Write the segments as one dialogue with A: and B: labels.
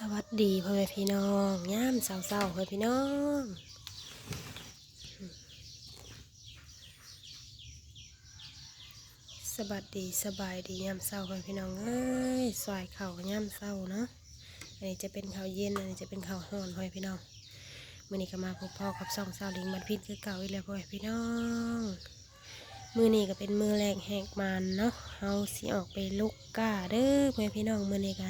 A: สวัสดีพ่อแม่พี่น้องย่ามเศร้าๆพ่อแม่พี่น้องสวัสดีสบายดีย่ามเศร้าพ่อแม่พี่น้องเอ้ยสายเข่าวย่ามเศร้าเนาะอันนี้จะเป็นข้าวเย็นอันนี้จะเป็นข้าวห้อนพ่อแม่พี่น้องมื่อนี้ก็มาพบพ่อกับสองสาลิงบันพิษคือเก่าอีกแล้วพ่อแม่พี่น้องมือนี้ก็เป็นมือแรกแหกมันเนาะเฮาสิออกไปลุกก้าเด้อพ่อแม่พี่น้องมือนี้ก็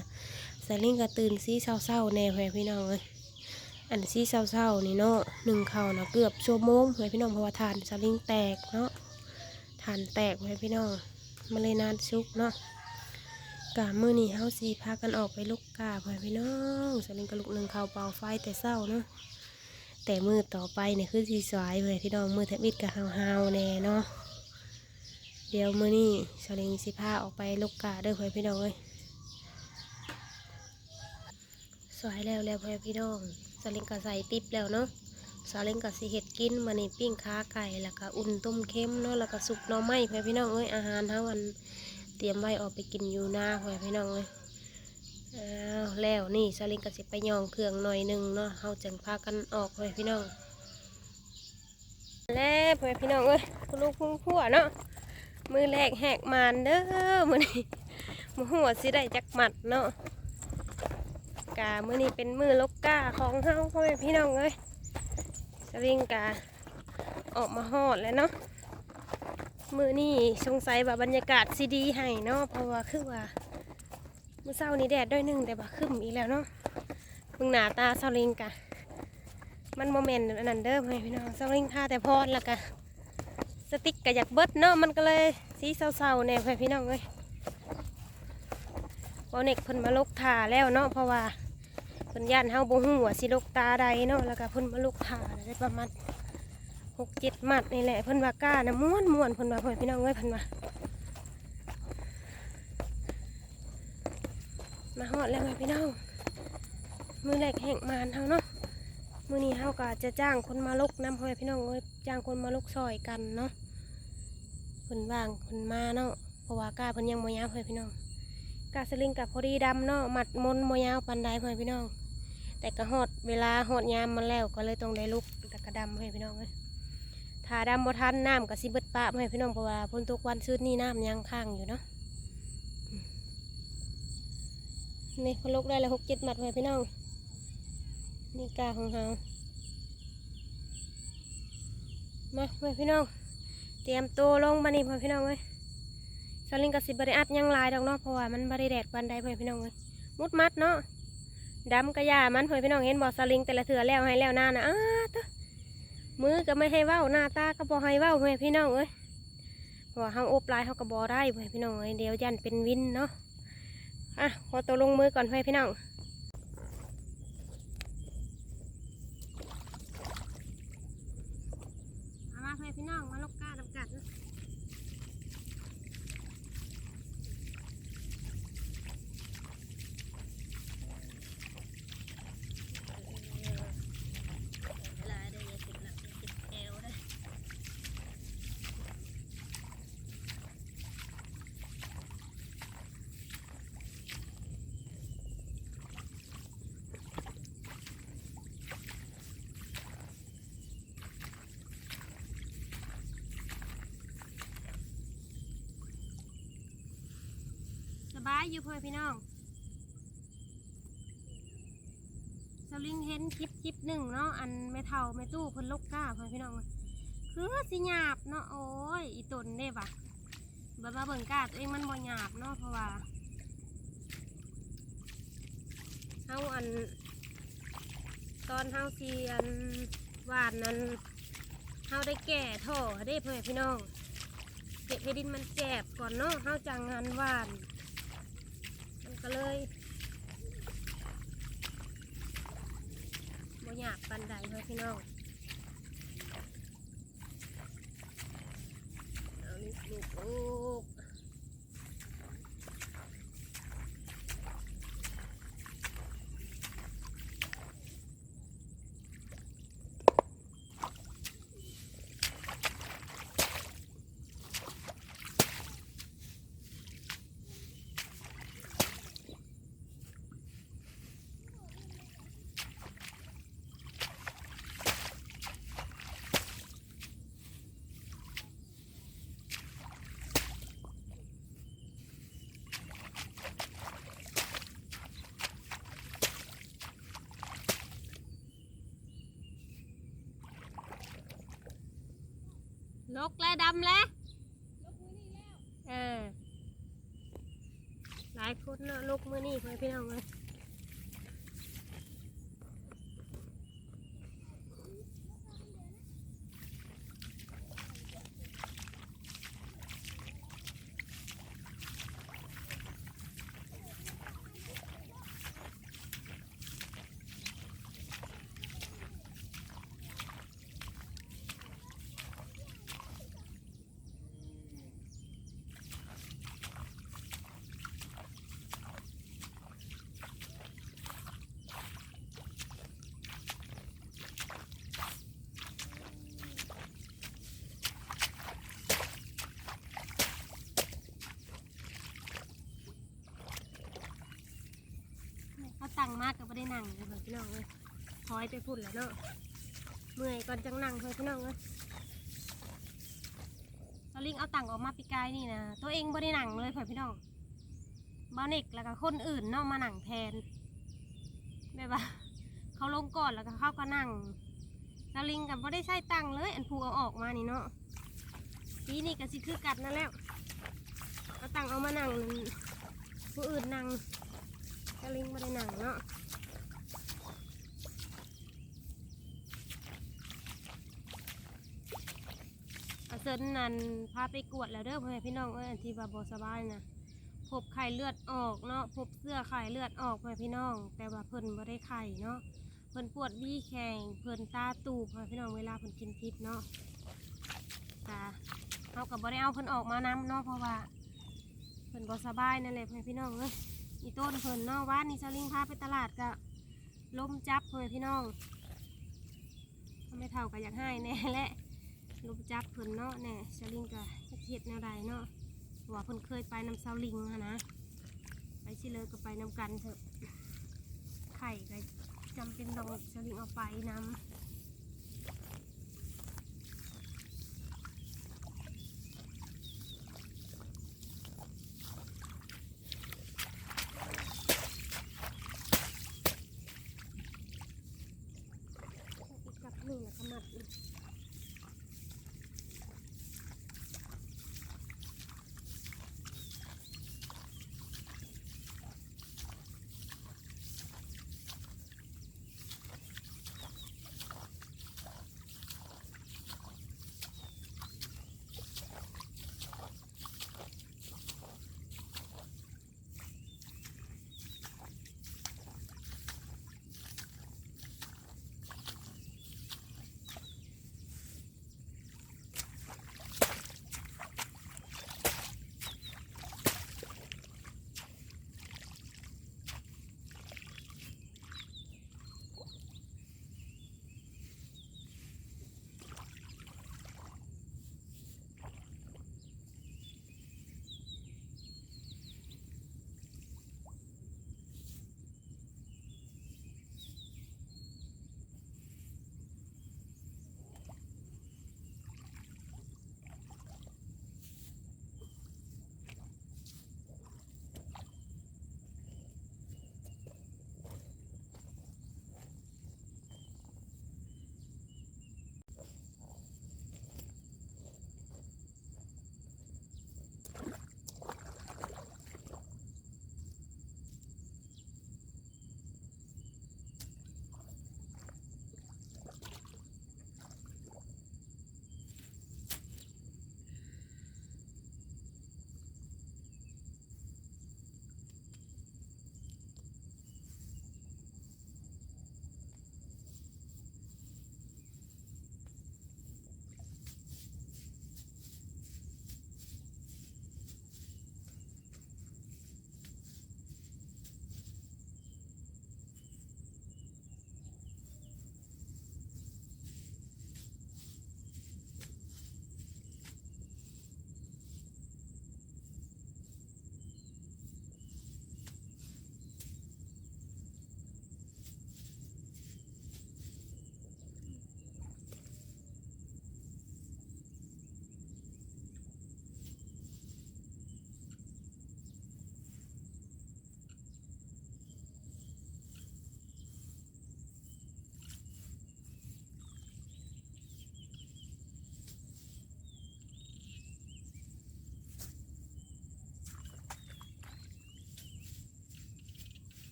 A: สลิงก็ตื่นซีเศร้าๆแน่แม่พี่น้องเอ้ยอันซีเศร้าๆนี่เนาะหนึ่งเข่าวนะเกือบชั่วโมงแม่พี่น้องเพราะว่าทานสลิงแตกเนาะทานแตกแม่พี่น้องมันเลยนานชุกเนาะกะมือนี้เฮาสีพากันออกไปลุกกาพ่อแม่พี่น้องสลิงก็ลุกหนึ่งเข่าเป่าไฟแต่เศร้าเนาะแต่มือต่อไปเนี่ยคือสีสวยพ่อแม่พี่น้องมือแทบมิดกับฮาวๆแน่เนาะเดี๋ยวมือนี้สลิงสิพาออกไปลูกกาเด้อพ่อพี่น้องเอ้ย สวยแล้วแล้วพ่อพี่น้องสลิงก็ใส่ติ๊บแล้วเนาะสลิงก็สิเฮ็ดกินมื้อนี้ปิ้งขาไก่แล้วก็อุ่นต้มเค็มเนาะแล้วก็สุกหน่อไม้พ่อพี่น้องเอ้ยอาหารเฮาวันเตรียมไว้ออกไปกินอยู่หน้าพ่อพี่น้องเอ้ยอ้าวแล้วนี่สลิงก็สิไปยองเครื่องหน่อยหนึ่งเนาะเฮาจังพากันออกพ่อพี่น้องแล้วพ่อพี่น้องเอ้ยคุณลูกคุณผัวเนาะมือแรกแหกมานเด้อมือนี้มือหัวสิได้จักหมัดเนาะ กามือนี้เป็นมือลกกาของเฮาพ่อแม่พี่น้องเอ้ยสลิงกาออกมาหอดแล้วเนาะมือนี้สงสัยว่าบรรยากาศซีดีให้เนาะเพราะว่าคือว่ามือเศร้านี้แดดด้วยหนึ่งแต่ว่าขึ้นอีกแล้วเนาะมึงหนาตาสลิงกะ มันโมเมนต์อันนั้นเด้อพ่อแม่พี่น้องสลิงท่าแต่พอดแล้วกะสติ๊กก็อยากเบิดเนาะมันก็เลยสีเศร้าๆแน่พ่อพี่น้องเอ้ยพอเน็กเพิ่นมาลกทาแล้วเนาะเพราะว่า พิ่นย่านเฮาบ่ฮู้ว่าสิลกตาใดเนาะแล้วก็เพิ่นมาลกทาได้ประมาณหกเจ็ดมัดนี่แหละเพิ่นว่าก้านะม้วนม้วนเพิ่นว่าพ่อพี่น้องเอ้ยเพิ่นว่ามาฮอดแล้วพ่อพี่น้องมือแรกแห่งมานเฮาเนาะมือนี้เฮาก็จะจ้างคนมาลกน้ำพ่อพี่น้องเอ้ยจ้างคนมาลกซอยกันเนาะเพิ่นว่างเพิ่นมาเนาะเพราะว่าก้าเพิ่นยังบ่ยาวพ่อพี่น้องกาสลิงกับพอดีดำเนาะมัดมนบ่ยาวปานใดพ่อพี่น้อง แต่ก็ฮอดเวลาฮอดยามมันแล้วก็เลยต้องได้ลุกแต่ก็ดำพ่อแม่พี่น้องเอ้ยถ้าดำบ่ทันน้ำก็สิเบิดปะพ่อแม่พี่น้องเพราะว่าฝนตกวันซื้อนี่น้ำยังค้างอยู่เนาะนี่เพนลุกได้แล้วหกเจ็ดมัดพ่อแม่พี่น้องนี่กาของเรามาเพื่อพี่น้อง เตรียมตัวลงมานี่เพื่อพี่น้องเลยสลิงกับสิบบริอัดยังลายดอกเนาะเพราะว่ามันบริแดดวันใดเพื่อพี่น้องเลยมุดมัดเนาะ ดำกระยามันเพื่อนพี่น้องเห็นบอสลิงแต่ละเถื่อแล้วให้แล้วหน้านะอ้าตมือก็ไม่ให้เว้าหน้าตาก็บอให้เว้าเพื่อนพี่น้องเอ้ยเพระว่าเฮาอบลายเฮาก็บอได้เพื่อนพี่น้องเอ้ยเดี๋ยวยันเป็นวินเนาะอะขอตัวลงมือก่อนเพื่อนพี่น้อง เอามาเพื่อนพี่น้องมาลกกาดำกัดสบาย อยู่เพื่อพี่น้องสลิงเห็นคลิปคลิปหนึ่งเนาะอันไม่เท่าไม่ตู้เพิ่นลกกาเพื่อพี่น้องคือสิหยาบเนาะโอ้ยอีตนเด้บะบัดมาเบิ่งก้าตัวเองมันบ่หยาบเนาะเพราะว่าเฮาอัน ตอนเฮาสีอันหวานนั้นเฮาได้แก่ท่อเด้เพื่อพี่น้องเก็บให้ดินมันแจบก่อนเนาะเฮาจังงานหวาน ก็เลยบ่อยากปันใดเพื่อพี่น้องเอาลูกลูก ลกและดำและเออหลายคนเนาะลกมือนี่พ่อพี่น้องเลย ไม่ได้นั่งเลยพี่น้องเลยถอยไปพุ่นแล้วเนาะเมื่อยก่อนจังนั่งพ่อพี่น้องเลยตอลิงเอาตังออกมาปีกายนี่นะตัวเองไม่ได้นั่งเลยพ่อพี่น้องบ้านเอกแล้วก็คนอื่นเนาะมานั่งแทนแบบว่าเขาลงก่อนแล้วก็เข้าก็นั่งตอลิงกับไม่ได้ใช้ตังเลย อันผูเอาออกมานี่เนาะปีนี้ก็สิคือกัดนั่นแล้วเอาตังเอามานั่งผู้อื่นนั่งกะลิงมาได้นั่งเนาะอาเซินนันพาไปกวดแล้วเด้อพ่อแม่พี่น้องเอ้ยอันที่บาบสบายนะพบไข่เลือดออกเนาะพบเสื้อไข่เลือดออกพ่อแม่พี่น้อง แต่ว่าเพิ่นบ่ได้ไข่เนาะเพิ่นปวดวี่แข้งเพิ่นตาตูบพ่อแม่พี่น้องเวลาเพิ่นกินพิษเนาะตาเอากับบ่ได้เอาเพิ่นออกมานำเนาะเพราะว่าเพิ่นบ่สบายนั่นแหละพ่อแม่พี่น้องเอ้ยอีต้นเพิ่นเนาะว่านี่สลิงพาไปตลาดก็ล้มจับเพิ่นพี่น้องทำไม่เท่าก็อยากให้แน่แหละ รูปจับเพิ่นเนาะแน่สลิงก็จะเฮ็ดแนวใดเนาะหัว่าเพิ่นเคยไปนำเซาลิงฮะนะ ไปชิเลยก็ไปนำกันเถอะไข่ก็จำเป็นต้องสลิงเอาไปนำ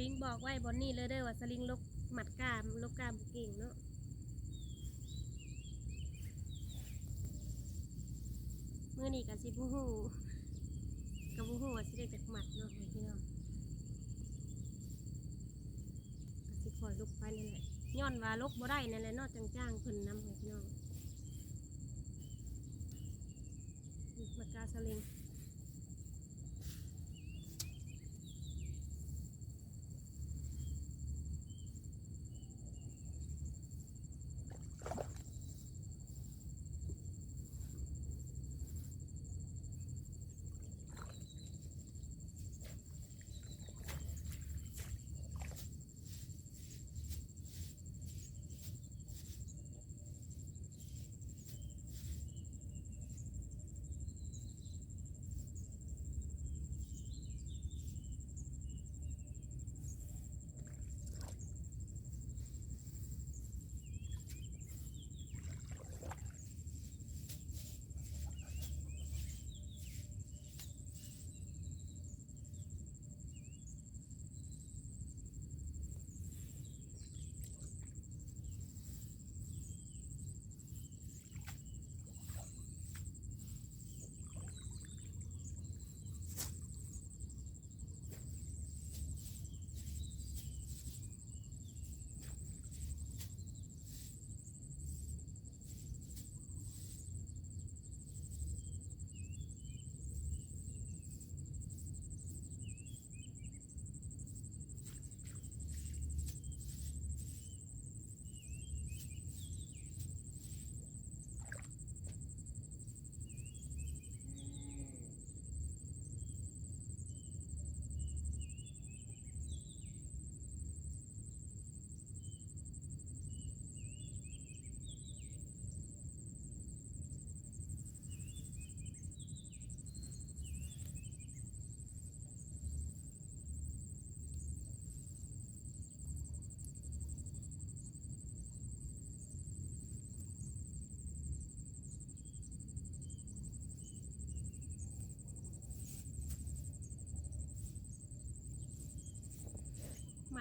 A: ลิงบอกไว้บอนนี่เลยเด้อว่าสลิงลกหมัดกล้ามลกกล้ามเก่งเนาะเมื่อนี้กับสิบูฮูกับบูฮูว่าสิได้จากหมัดเนาะพี่น้องกับสิคอยลุกไปนั่นแหละย้อนว่าลกบ่ได้นั่นแหละเนอกจังจ้างเพิ่นนำห้พี่น้องมัดกาสลิง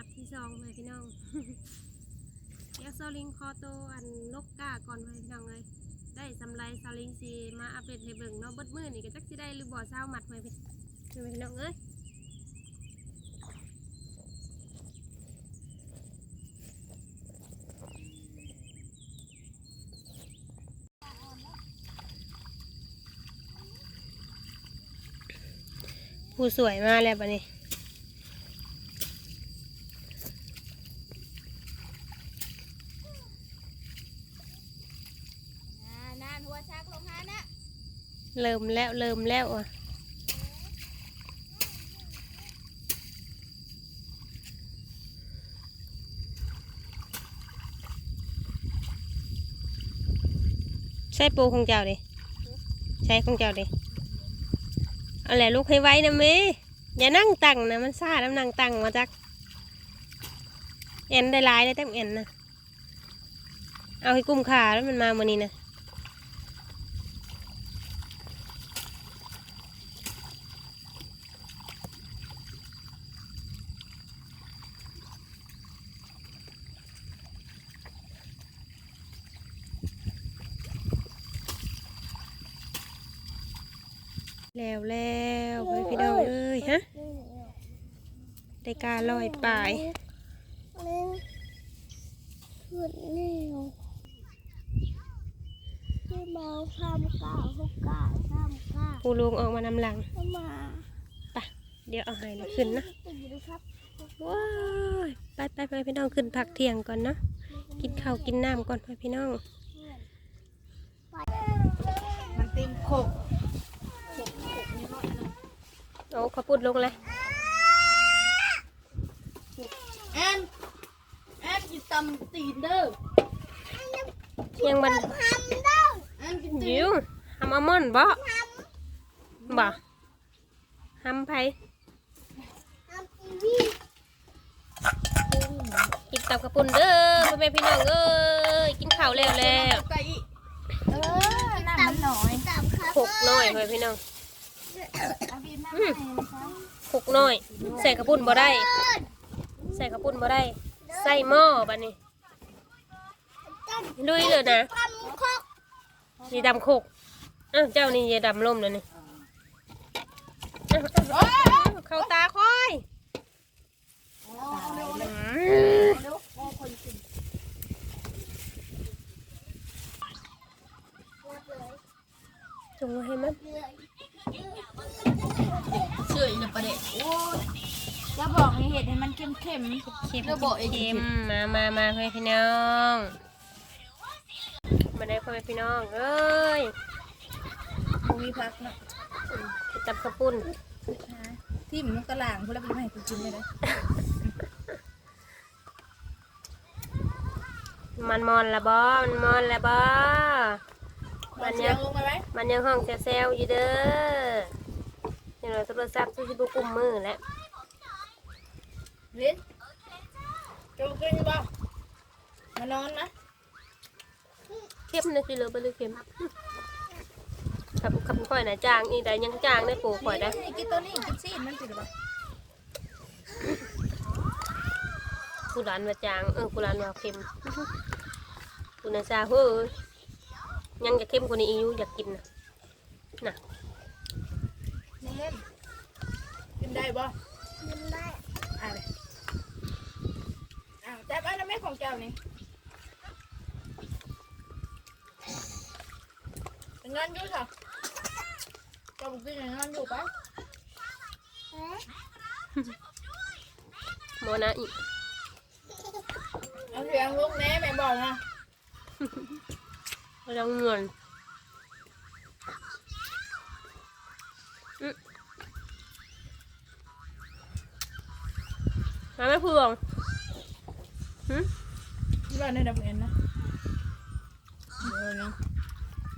A: ดที่สองเลยพี่น้องเดี๋ยวซอลิงคอโตอันลกก้าก่อนเลยพี่น้องเลยได้สำไรซอลิงซีมาอัปเดตให้เบิ่งเนาะเบิดมือนี่ก็จักสิได้หรือบ่เศร้าหมัดเลยพี่พี่น้องเอ้ยผู้สวยมาแล้วปะนี่า
B: นหัวชักลงหานะ
A: เริ่มแล้วเริ่มแล้วอะใช่ปูของเจ้าดิใช่ของเจ้าดิเอาแหละลูกให้ไว้นะเมอย่านั่งตั้งนะมันซ่าน้ำนั่งตั้งมาจักเอ็นได้ลายได้เต็มเอ็นนะเอาให้กุมขาแล้วมันมาวันนี้นะ แล้วแล้วไปพี่น้องเอ้ยฮะได้การลอยปลาย
B: เล่นขึ้นเร็วที่เมาทำกาฮุกกาทำกา
A: ปูลุงออกมานำหลัง
B: เข้ามา
A: เดี๋ยวเอาให้เลยขึ้นนะ
B: ตื่นนะครับ
A: ว้ายไปไปไปพี่น้องขึ้นพักเที่ยงก่อนเนาะกินข้าวกินน้ำก่อนไปพี่น้อง
B: มันเต็มโขก
A: โอ้เขาวปุดลงเลย
B: แอนแอนกินตำตีนเด้อ
A: ยังมัน
B: ทำเด้อแอนกินตีน
A: ยิวทำอัลมอนด์บ่บ่ทำไผ
B: ทำทีวี
A: กินตับกระปุ่นเด้อพ่อแม่พี่น้องเอ้ยกินข้าวแล้วแล้ว
B: ไก่เออน้ำมันหน่อยตำครับ
A: ขกน้อยพ่อแม่พี่น้อง
B: เอาบีบน้ำให้นะครับ
A: ขกน้อย ใส่กระปุ่นบ่ได้ส่ข้าวปุ้นบ่ได้ ใส่หม้อบัดนี้ลุยเลยนะ
C: ทำครก
A: นี่ดำโคกอ้าวเจ้านี่อย่าดำล่มนะนี่อ้าวอ้าวอ้าวเข้าตาค่อยอืมจงไว้ให้มัน
B: เชื่ออีกประเด็นโอ้ยจะบอกให้เห็ดให้มันเข้มเข้ม
A: เค็ม
B: แล้วบอกเอง
A: เค็มมามามาเพื่อนพี่น้องมาได้พ่อแม่พี่น้องเอ้ย
B: มีพักเนาะ
A: จับกระปุ้น
B: ที่มันตะลางพวกเราไปให้กูกินเลยนะ
A: มันมอนละบอมันมอนละบอ
B: มันเสียงลงไปไหม
A: มันยังห้องแซวๆอยู่เด้อนี่เราโทรศัพท์ที่บุกุมมือแล้ว
B: ลิ้น จะกินบ้างมานอนนะ
A: เข้มนะสิเลยไปเลยเข้มขับขับค่อยนะจางอีแต่ยังจางได้ปูข่อยได้
B: นี่กินตัวนี้กินซีนมันสิหรือเปล่า
A: กูร้านว่าจางเออกูร้านว่าเข้มกูน่าซาเฮ้ยยังจะเข้มกว่านี้อีกอยู่อยากกินนะน่ะ
B: เล่นกินได้บ่
C: กินได้
B: อ่าเล ม่ของแก้วนี่เป็นเงินอยู่ค่ะจะบุกกินเงินอยู่ปะ
C: เอ๊ะ
A: โมนะอีก
B: เอาเสียงลูกแน่แม่บอกนะ
A: เราต้องเงินอืมมาไม่พวงหืม
B: ที่ บ้านได้ดับเงินนะเออนะ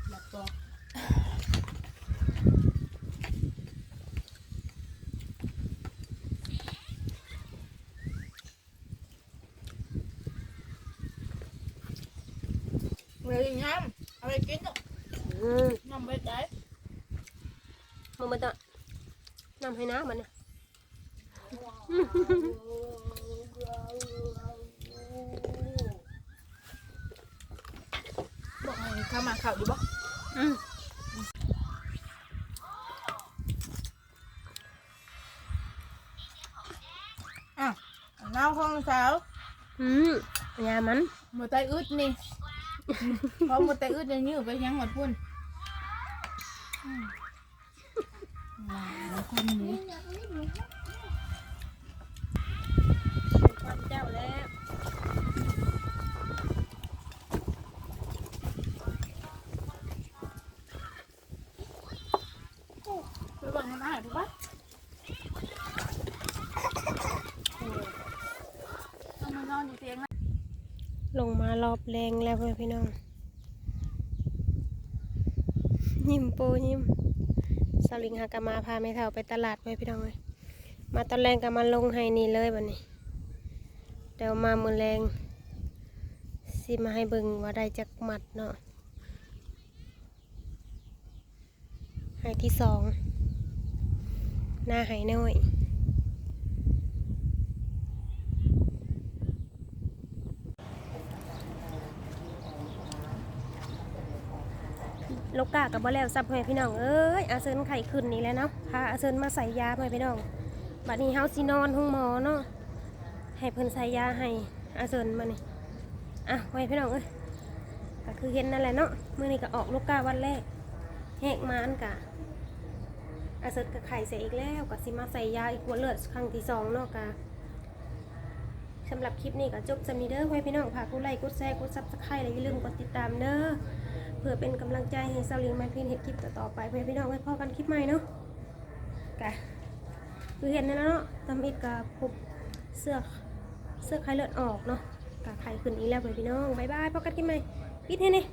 B: หลับตัวเฮ้ยน้ำเอาไปกินเนาะ
A: อืม
B: น้ำไปได้
A: มึงมาต่อนำให้น้ามันนะ
B: บอกให้เข้ามาข่าวดีบ่
A: อืม
B: อะน้ำของสาว
A: อืมยามัน
B: หมดใจอึดนี่เพราะหมดใจอึดยังยื้อไปยังหมดพุ่นอืมอ่าแล้วคนนี้
A: เจ้าแล้ว
B: ไปบอกให้มาหาถูกปะต้องมานอนอยู่เตียงนะ
A: ลงมาร อบแรงแล้วเพื่อนพี่น้อง ยิ้มโปยิ้มสลิงหากมาพาไม่เท่าไปตลาดเพื่อนพี่น้องเลยมาตอนแรงก็มาลงให้นี่เลยบัดนี้ เดี๋ยวมามือแรงสิมาให้เบิ่งว่าได้จักหมัดเนาะให้ที่สองหน้าให้น้อย โลกากับบ่แล้วซับให้พี่น้องเอ้ยอาเซินไข่ขึ้นนี่แล้วเนาะพาอาเซินมาใส่ยาให้พี่น้องบัดนี้เฮาสินอนห้องหมอเนาะให้เพิ่นใส่ยาให้อาเซินมานี่อะไว้พี่น้องเอ้ยก็คือเห็นนั่นแหละเนาะมื้อนี้ก็ออกลูกกาวันแรกแหกมานกะอาเซินก็ไข่ใส่อีกแล้วก็สิมาใส่ยาอีกหัวเลือดครั้งที่สองเนาะกะสำหรับคลิปนี้ก็จบจะมีเด้อไว้พี่น้องฝากกดไลค์กดแชร์กดซับสไครต์และอย่าลืมกดติดตามเด้อ พื่อเป็นกำลังใจให้สาวลิงแมาพินเห็ดคลิปต่อๆไปเพื่อพี่น้องไว้พอกันคลิปใหม่เนาะกะคือเห็นนั่นแล้วเนาะทำอีกกับพบเสื้อเสื้อคลายเลือดออกเนาะกะไข่ขึ้นอีกแล้วเพื่อนพี่น้องบายบายพอกันคลิปใหม่ปิดให้นี่